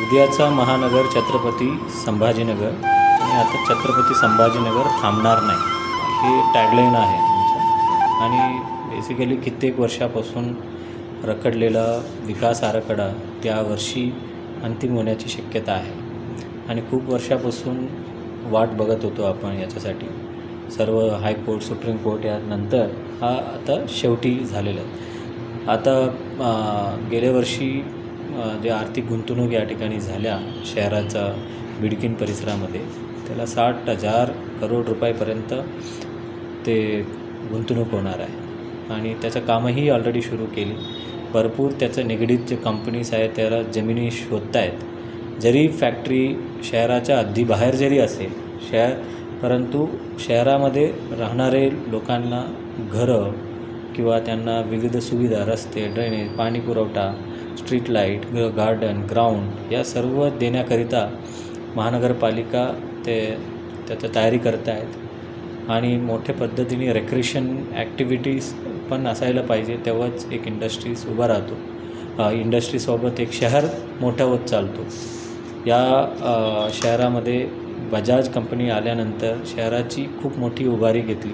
उद्याचा महानगर छत्रपती संभाजीनगर. आणि आता छत्रपती संभाजीनगर थांबणार नाही. हे टॅगलाईन आहे आमचं. आणि बेसिकली कित्येक वर्षापासून रखडलेला विकास आराखडा त्यावर्षी अंतिम होण्याची शक्यता आहे. आणि खूप वर्षापासून वाट बघत होतो आपण याच्यासाठी. सर्व हायकोर्ट सुप्रीम कोर्ट यानंतर हा आता शेवटी झालेला आहे. आता गेल्या वर्षी जे आर्थिक गुंतवणूक या ठिकाणी झाल्या शहराचा बिडकीन परिसरामध्ये त्याला साठ हजार करोड रुपयापर्यंत ते गुंतवणूक होणार आहे. आणि त्याचं कामही ऑलरेडी सुरू केली. भरपूर त्याचं निगडीत जे कंपनीज आहेत त्याला जमिनी शोधत आहेत जरी फॅक्टरी शहराच्या अगदी बाहेर जरी असेल शहर परंतु शहरामध्ये राहणारे लोकांना घरं किंवा त्यांना विविध सुविधा रस्ते ड्रेनेज पाणी पुरवठा स्ट्रीट लाइट ग गार्डन ग्राउंड या सर्व देण्याकरिता महानगरपालिका ते त्याचं तयारी करत आहेत आणि मोठ्या पद्धतीने रेक्रेशन ॲक्टिव्हिटीज पण असायला पाहिजे तेव्हाच एक इंडस्ट्रीज उभा राहतो. इंडस्ट्रीसोबत एक शहर मोठा होत चालतो. या शहरामध्ये बजाज कंपनी आल्यानंतर शहराची खूप मोठी उभारी घेतली.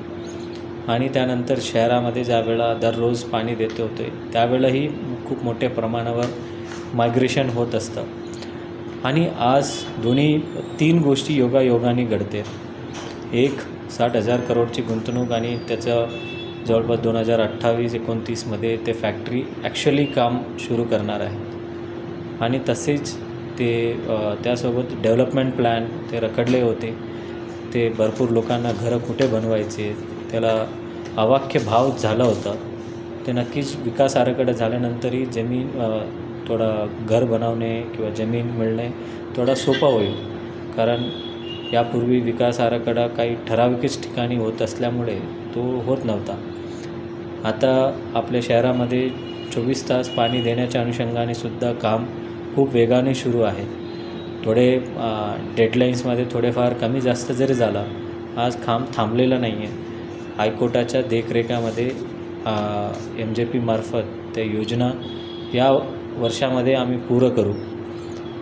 आणि त्यानंतर शहरामध्ये ज्यावेळा दररोज पाणी देते होते त्यावेळाही खूप मोठ्या प्रमाणावर मायग्रेशन होत असतं. आणि आज दोन्ही तीन गोष्टी योगायोगाने घडते. एक साठ हजार करोडची गुंतवणूक आणि त्याचं जवळपास दोन हजार अठ्ठावीस एकोणतीसमध्ये ते फॅक्टरी ॲक्च्युली काम सुरू करणार आहे. आणि तसेच ते त्यासोबत डेव्हलपमेंट प्लॅन ते रखडले होते. ते भरपूर लोकांना घरं कुठे बनवायचे त्याला अवाक्य भाव झाला होता. ते नक्कीच विकास आराखडा झाल्यानंतरही जमीन थोडा घर बनवणे किंवा जमीन मिळणे थोडा सोपा होईल. कारण यापूर्वी विकास आराखडा काही ठराविकच ठिकाणी होत असल्यामुळे तो होत नव्हता. आता आपल्या शहरामध्ये चोवीस तास पाणी देण्याच्या अनुषंगाने सुद्धा काम खूप वेगाने सुरू आहे. थोडे डेडलाईन्समध्ये थोडेफार कमी जास्त जरी झाला आज काम थांबलेलं नाही आहे हायकोर्टाच्या देखरेखामध्ये एम जे पीमार्फत त्या योजना या वर्षामध्ये आम्ही पूर्ण करू.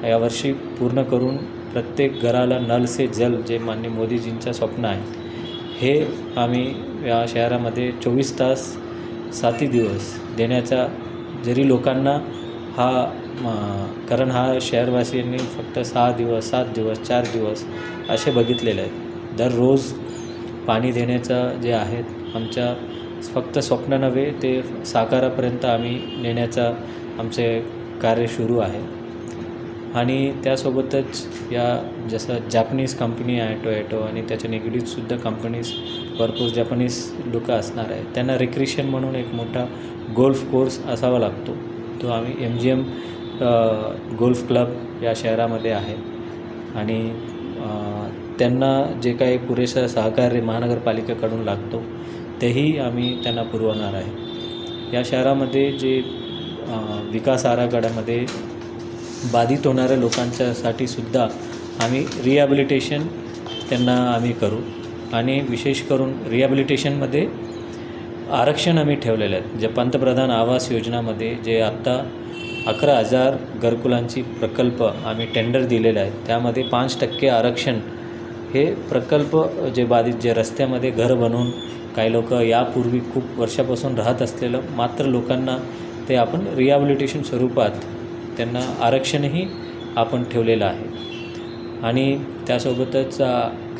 यावर्षी पूर्ण करून प्रत्येक घराला नल से जल जे मान्य मोदीजींचं स्वप्न आहे हे आम्ही या शहरामध्ये चोवीस तास साती दिवस देण्याचा जरी लोकांना हा कारण हा शहरवासियांनी फक्त सहा दिवस सात दिवस चार दिवस असे बघितलेले आहेत. दररोज पाणी देण्याचा जे आहेत आमच्या फक्त स्वप्न नव्हे ते साकारापर्यंत आम्ही नेण्याचा आमचे कार्य सुरू आहे. आणि त्यासोबतच या जसं जॅपनीज कंपनी आहे टोयॅटो आणि त्याच्या निगडीतसुद्धा कंपनीज भरपूर जॅपनीज लोकं असणार आहे त्यांना रिक्रिशन म्हणून एक मोठा गोल्फ कोर्स असावा लागतो. तो आम्ही M G M golf club या शहरामध्ये आहे. आणि त्यांना जे काही पुरेसं सहकार्य महानगरपालिकेकडून लागतो तेही आम्ही त्यांना पुरवणार आहे. या शहरामध्ये जे विकास आराखड्यामध्ये बाधित होणाऱ्या लोकांच्यासाठी सुद्धा आम्ही रिहॅबिलिटेशन त्यांना आम्ही करू. आणि विशेष करून रिहॅबिलिटेशनमध्ये आरक्षण आम्ही ठेवलेलं आहे. जे पंतप्रधान आवास योजनामध्ये जे आत्ता अकरा हजार घरकुलांची प्रकल्प आम्ही टेंडर दिलेले आहेत त्यामध्ये पाच टक्के आरक्षण हे प्रकल्प जे बाधित जे रस्त्यामध्ये घर बनवून काही लोक यापूर्वी खूप वर्षापासून राहत असलेलं मात्र लोकांना ते आपण रिहॅबिलिटेशन स्वरूपात त्यांना आरक्षणही आपण ठेवलेलं आहे. आणि त्यासोबतच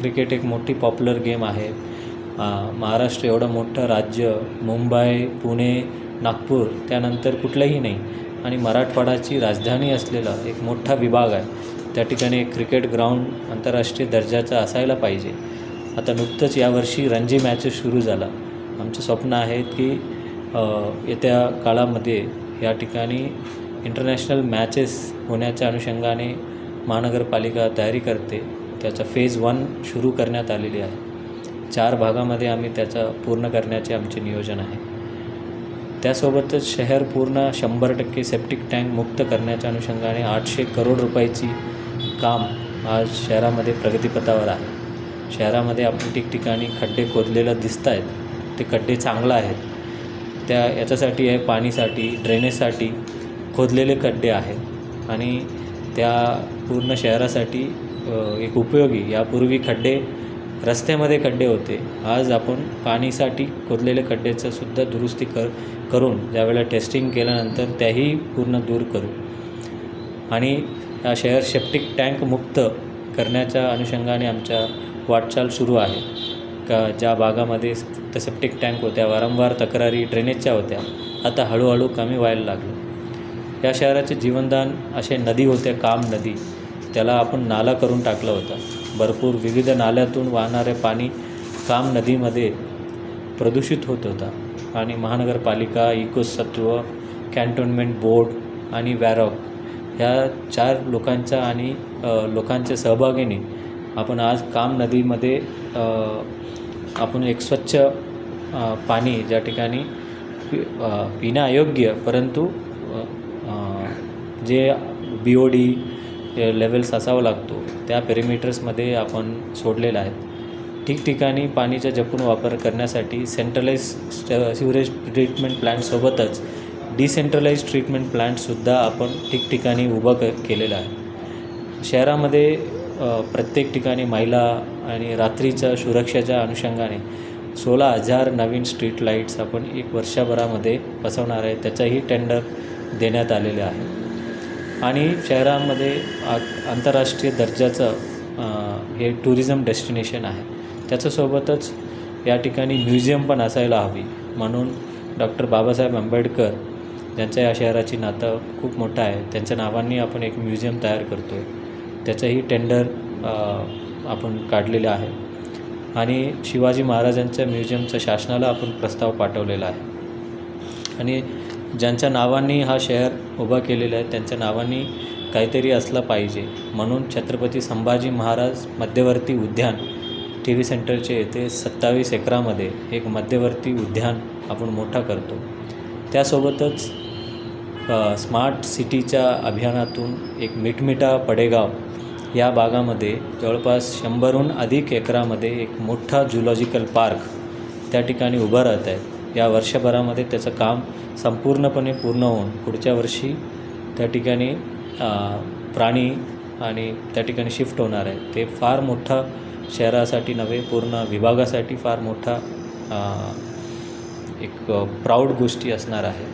क्रिकेट एक मोठी पॉप्युलर गेम आहे. महाराष्ट्र एवढं मोठं राज्य मुंबई पुणे नागपूर त्यानंतर कुठलंही नाही. आणि मराठवाडाची राजधानी असलेला एक मोठा विभाग आहे. त्या ठिकाणी एक क्रिकेट ग्राउंड आंतरराष्ट्रीय दर्जाचा असायला पाहिजे. आता नुकतंच यावर्षी रणजी मॅचेस सुरू झाला. आमचं स्वप्न आहे की येत्या काळामध्ये या ठिकाणी इंटरनॅशनल मॅचेस होण्याच्या अनुषंगाने महानगरपालिका तयारी करते. त्याचा फेज वन सुरू करण्यात आलेली आहे. चार भागामध्ये आम्ही त्याचा पूर्ण करण्याचे आमचे नियोजन आहे. त्यासोबतच शहर पूर्ण शंभर टक्के सेप्टिक टँक मुक्त करण्याच्या अनुषंगाने आठशे करोड रुपयाची काम आज शहरामध्ये प्रगतीपथावर आहे. शहरामध्ये आपण ठिकठिकाणी खड्डे खोदलेलं दिसत आहेत. ते खड्डे चांगलं आहेत. त्या याच्यासाठी आहे पाणीसाठी ड्रेनेजसाठी खोदलेले खड्डे आहेत. आणि त्या पूर्ण शहरासाठी एक उपयोगी. यापूर्वी खड्डे रस्त्यामध्ये खड्डे होते. आज आपण पाणीसाठी खोदलेले खड्ड्याचं सुद्धा दुरुस्ती कर करून ज्यावेळेला टेस्टिंग केल्यानंतर त्याही पूर्ण दूर करू. आणि हा शहर सेप्टिक टँक मुक्त करण्याच्या अनुषंगाने आमच्या वाटचाल सुरू आहे. का ज्या भागामध्ये सेप्टिक टँक होत्या वारंवार तक्रारी ड्रेनेजच्या होत्या आता हळूहळू कमी व्हायला लागलं. या शहराचे जीवनदान असे नदी होते काम नदी. त्याला आपण नाला करून टाकलं होता. भरपूर विविध नाल्यातून वाहणारे पाणी काम नदीमध्ये प्रदूषित होत होता. आणि महानगरपालिका इकोसत्व कॅन्टोन्मेंट बोर्ड आणि वॅरॉक ह्या चार लोकांच्या आणि लोकांच्या सहभागीने आपण आज काम नदीमध्ये आपण एक स्वच्छ पाणी ज्या ठिकाणी पि- अ, पिण्यायोग्य परंतु जे बी ओ डी लेवल्स असावा लागतो त्या पेरिमीटर्समध्ये आपण सोडलेलं आहेत. ठिकठिकाणी पाणीचा जपून वापर करण्यासाठी सेंट्रलाइज सिवरेज ट्रीटमेंट प्लॅन्टसोबतच डिसेंट्रलाइज ट्रीटमेंट प्लॅन्टसुद्धा आपण ठिकठिकाणी उभं क केलेलं आहे. शहरामध्ये प्रत्येक ठिकाणी महिला आणि रात्रीच्या सुरक्षेच्या अनुषंगाने सोळा हजार नवीन स्ट्रीट लाईट्स आपण एक वर्षभरामध्ये बसवणार आहे त्याचाही टेंडर देण्यात आलेले आहे. आणि शहरामध्ये आ आंतरराष्ट्रीय दर्जाचं हे टुरिझम डेस्टिनेशन आहे. त्याच्यासोबतच या ठिकाणी म्युझियम पण असायला हवी. म्हणून डॉक्टर बाबासाहेब आंबेडकर ज्यांच्या या शहराची नातं खूप मोठं आहे. त्यांच्या नावांनी आपण एक म्युझियम तयार करतो आहे त्याचंही टेंडर आपण काढलेलं आहे. आणि शिवाजी महाराजांच्या म्युझियमचा शासनाला आपण प्रस्ताव पाठवलेला आहे. आणि ज्यांच्या नावांनी हा शहर उभा केलेला आहे त्यांच्या नावांनी काहीतरी असलं पाहिजे. म्हणून छत्रपती संभाजी महाराज मध्यवर्ती उद्यान टी व्ही सेंटरचे येथे सत्तावीस एकरामध्ये एक मध्यवर्ती उद्यान आपण मोठा करतो. त्यासोबतच स्मार्ट सिटीच्या अभियानातून एक मिठमिठा पडेगाव या भागामध्ये जवळपास शंभरहून अधिक एकरामध्ये एक मोठा जुलॉजिकल पार्क त्या ठिकाणी उभं राहत आहे. या वर्षभरामध्ये त्याचं काम संपूर्णपणे पूर्ण होऊन पुढच्या वर्षी त्या ठिकाणी प्राणी आणि त्या ठिकाणी शिफ्ट होणार आहे. ते फार मोठा शहरासाठी नव्हे पूर्ण विभागासाठी फार मोठा एक प्राऊड गोष्टी असणार आहे.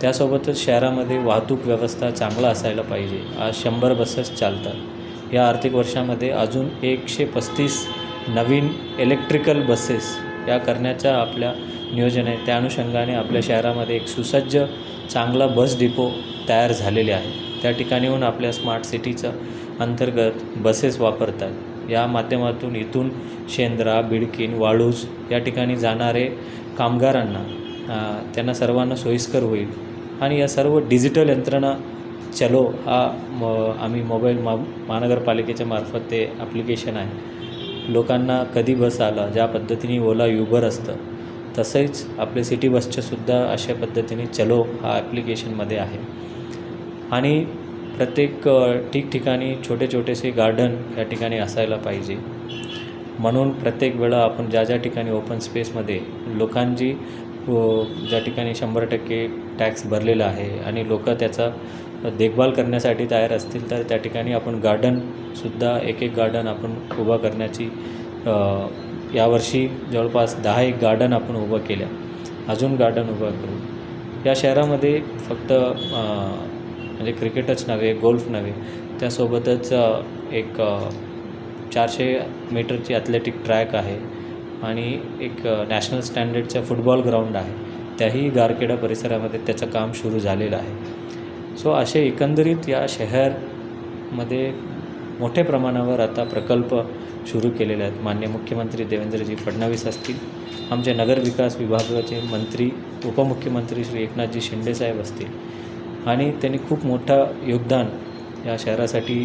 त्यासोबतच शहरामध्ये वाहतूक व्यवस्था चांगला असायला पाहिजे. आज शंभर बसेस चालतात. या आर्थिक वर्षामध्ये अजून एकशे पस्तीस नवीन इलेक्ट्रिकल बसेस या करण्याच्या आपल्या नियोजन आहे त्या अनुषंगाने आपल्या शहरामध्ये एक सुसज्ज चांगला बस डिपो तयार झालेले आहे. त्या ठिकाणीहून आपल्या स्मार्ट सिटीचं अंतर्गत बसेस वापरतात. या माध्यमातून इथून शेंद्रा बिडकीन वाळूज या ठिकाणी जाणारे कामगारांना त्यांना सर्वांना सोयीस्कर होईल. आणि या सर्व डिजिटल यंत्रणा चलो हा म आम्ही मोबाईल मा महानगरपालिकेच्या मार्फत ते ॲप्लिकेशन आहे. लोकांना कधी बस आला ज्या पद्धतीने ओला युबर असतं तसेच आपले सिटी बसच्यासुद्धा अशा पद्धतीने चलो हा ॲप्लिकेशनमध्ये आहे. आणि प्रत्येक ठिकठिकाणी छोटे छोटेसे गार्डन या ठिकाणी असायला पाहिजे. म्हणून प्रत्येक वेळा आपण ज्या ज्या ठिकाणी ओपन स्पेसमध्ये लोकांची व ज्या ठिकाणी शंभर टक्के टॅक्स भरलेला आहे आणि लोक त्याचा देखभाल करण्यासाठी तयार असतील तर त्या ठिकाणी आपण गार्डनसुद्धा एक एक गार्डन आपण उभा करण्याची यावर्षी जवळपास दहा एक गार्डन आपण उभं केल्या. अजून गार्डन उभं करू. या शहरामध्ये फक्त म्हणजे क्रिकेटच नव्हे गोल्फ नव्हे त्यासोबतच एक चारशे मीटरची ॲथलेटिक ट्रॅक आहे. आणि एक नॅशनल स्टँडर्डचा फुटबॉल ग्राउंड आहे. त्याही गारखेडा परिसरामध्ये त्याचं काम सुरू झालेलं आहे. सो असे एकंदरीत या शहरमध्ये मोठ्या प्रमाणावर आता प्रकल्प सुरू केलेले आहेत. मान्य मुख्यमंत्री देवेंद्रजी फडणवीस असतील आमचे नगरविकास विभागाचे मंत्री उपमुख्यमंत्री श्री एकनाथजी शिंदेसाहेब असतील आणि त्यांनी खूप मोठं योगदान या शहरासाठी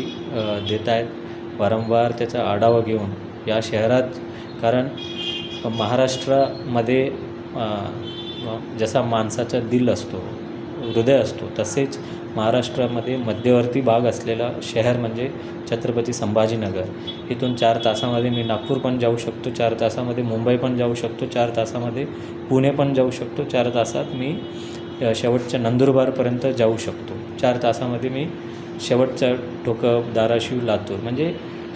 देत आहेत. वारंवार त्याचा आढावा घेऊन या शहरात कारण महाराष्ट्रामध्ये जसा माणसाचा दिल असतो हृदय असतो तसेच महाराष्ट्रामध्ये मध्यवर्ती भाग असलेला शहर म्हणजे छत्रपती संभाजीनगर. इथून चार तासामध्ये मी नागपूर पण जाऊ शकतो चार तासामध्ये मुंबई पण जाऊ शकतो चार तासामध्ये पुणे पण जाऊ शकतो चार तासात मी शेवटच्या नंदुरबारपर्यंत जाऊ शकतो. चार तासामध्ये मी शेवटचं टोकं धाराशिव लातूर म्हणजे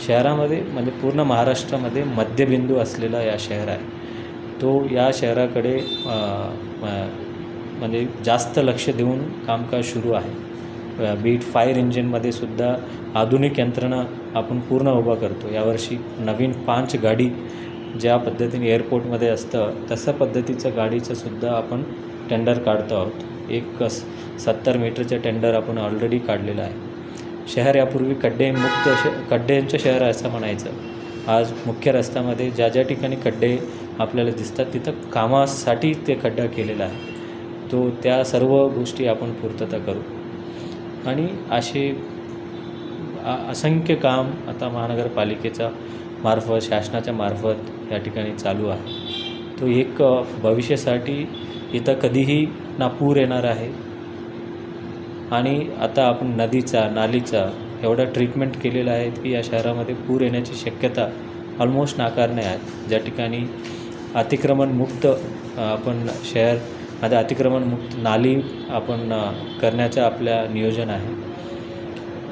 शहरामध्ये म्हणजे पूर्ण महाराष्ट्रामध्ये मध्यबिंदू असलेला या शहर आहे. तो या शहराकडे म्हणजे जास्त लक्ष देऊन कामकाज सुरू आहे. बीट फायर इंजिनमध्ये सुद्धा आधुनिक यंत्रणा आपण पूर्ण उभा करतो. यावर्षी नवीन पाच गाडी ज्या पद्धतीने एअरपोर्टमध्ये असतं तसं पद्धतीचं गाडीचं सुद्धा आपण टेंडर काढतो आहोत. एक स- सत्तर मीटरचं टेंडर आपण ऑलरेडी काढलेलं आहे. शहर यापूर्वी खड्डेमुक्त श खड्ड्यांचं शहर असं म्हणायचं. आज मुख्य रस्त्यामध्ये ज्या ज्या ठिकाणी खड्डे आपल्याला दिसतात तिथं कामासाठी ते खड्डा केलेला आहे. तो त्या सर्व गोष्टी आपण पूर्तता करू. आणि असे असंख्य काम आता महानगरपालिकेचा मार्फत शासनाच्या मार्फत या ठिकाणी चालू आहे. तो एक भविष्यासाठी इथं कधीही ना पूर येणार आहे. आणि आता आपण नदीचा नालीचा एवढा ट्रीटमेंट केलेला आहे की या शहरामध्ये पूर येण्याची शक्यता ऑलमोस्ट नाकारणे आहे. ज्या ठिकाणी अतिक्रमणमुक्त आपण शहरमध्ये अतिक्रमणमुक्त नाली आपण करण्याचं आपल्या नियोजन आहे.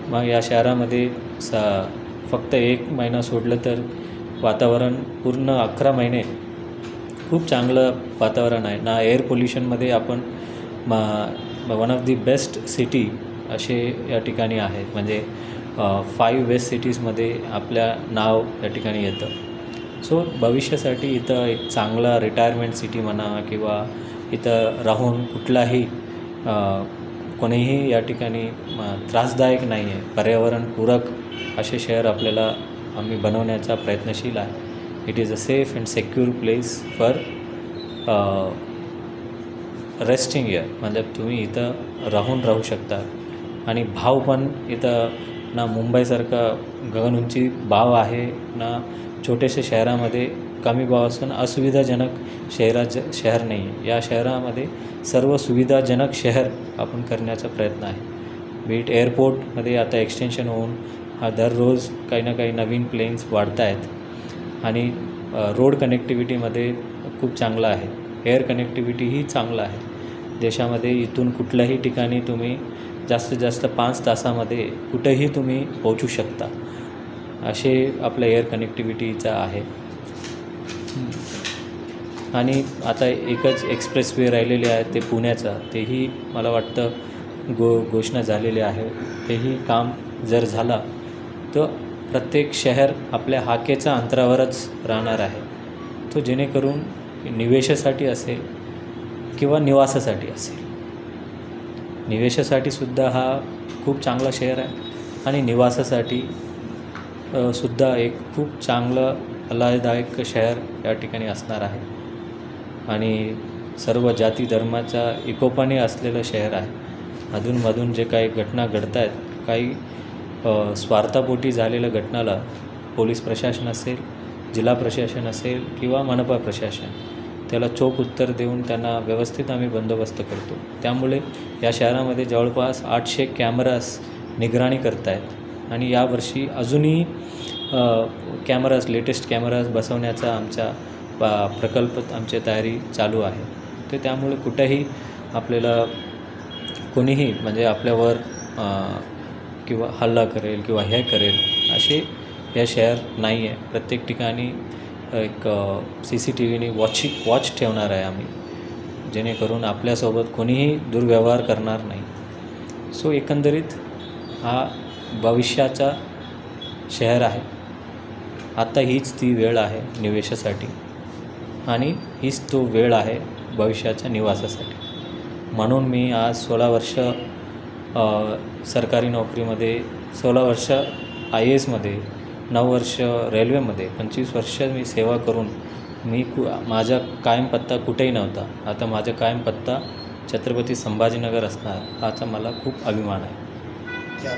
मग या शहरामध्ये सा फक्त एक महिना सोडलं तर वातावरण पूर्ण अकरा महिने खूप चांगलं वातावरण आहे. ना एअर पोल्युशनमध्ये आपण मा one of the best city असे या ठिकाणी आहेत. म्हणजे फाईव्ह बेस्ट सिटीजमध्ये आपल्या नाव या ठिकाणी येतं. सो भविष्यासाठी इथं एक चांगला रिटायरमेंट सिटी म्हणा किंवा इथं राहून कुठलाही कोणीही या ठिकाणी त्रासदायक नाही आहे पर्यावरणपूरक असे शहर आपल्याला आम्ही बनवण्याचा प्रयत्नशील आहे. It is a safe and secure place for resting year म्हणजे तुम्ही इथं राहून राहू शकता. आणि भाव पण इथं ना मुंबईसारखा गगन उंची भाव आहे ना छोट्याशा शहरामध्ये कमी भाव असून असुविधाजनक शहराचं शहर नाही. आहे या शहरामध्ये सर्व सुविधाजनक शहर आपण करण्याचा प्रयत्न आहे. बीट एअरपोर्टमध्ये आता एक्सटेन्शन होऊन हा दररोज काही ना काही नवीन प्लेन्स वाढत आहेत आणि रोड कनेक्टिव्हिटीमध्ये खूप चांगलं आहे. एअर कनेक्टिव्हिटीही चांगलं आहे. देशामध्ये इथून कुठल्याही ठिकाणी तुम्ही जास्तीत जास्त पाच तासामध्ये कुठेही तुम्ही पोहोचू शकता. असे आपल्या एअर कनेक्टिव्हिटीचा आहे. आणि आता एकच एक्सप्रेस वे राहिलेले आहे ते पुण्याचा. तेही मला वाटतं गो घोषणा झालेली आहे. तेही काम जर झाला तर प्रत्येक शहर आपल्या हाकेच्या अंतरावरच राहणार आहे. तो जेणेकरून निवेशासाठी असेल किंवा निवासासाठी असेल. निवेशासाठी सुद्धा हा खूप चांगला शहर आहे आणि निवासासाठी सुद्धा एक खूप चांगलं आल्हाददायक शहर या ठिकाणी असणार आहे. आणि सर्व जाती धर्माचा एकोपाने असलेलं शहर आहे. अधूनमधून जे काही घटना घडत आहेत काही स्वार्थापोटी झालेल्या घटनाला पोलीस प्रशासन असेल जिल्हा प्रशासन असेल किंवा मनपा प्रशासन त्याला चोख उत्तर देऊन त्यांना व्यवस्थित आम्ही बंदोबस्त करतो. त्यामुळे या शहरामध्ये जवळपास आठशे कॅमेरास निगराणी करत आहेत आणि यावर्षी अजूनही कॅमेराज लेटेस्ट कॅमेराज बसवण्याचा आमचा प्रकल्प आमची तयारी चालू आहे. ते त्यामुळे कुठेही आपल्याला कोणीही म्हणजे आपल्यावर किंवा हल्ला करेल किंवा हे करेल असे हे शहर नाही आहे प्रत्येक ठिकाणी एक सी सी टी व्हीने वॉचिंग वॉच ठेवणार आहे आम्ही. जेणेकरून आपल्यासोबत कोणीही दुर्व्यवहार करणार नाही. सो एकंदरीत हा भविष्याचा शहर आहे. आता हीच ती वेळ आहे निवेशासाठी. आणि हीच तो वेळ आहे भविष्याच्या निवासासाठी. म्हणून मी आज सोळा वर्ष सरकारी नोकरीमध्ये सोळा वर्ष आय ए एसमध्ये नऊ वर्ष रेल्वेमध्ये पंचवीस वर्ष मी सेवा करून मी कु माझा कायम पत्ता कुठेही नव्हता. आता माझा कायम पत्ता छत्रपती संभाजीनगर असणार हाचा मला खूप अभिमान आहे. क्या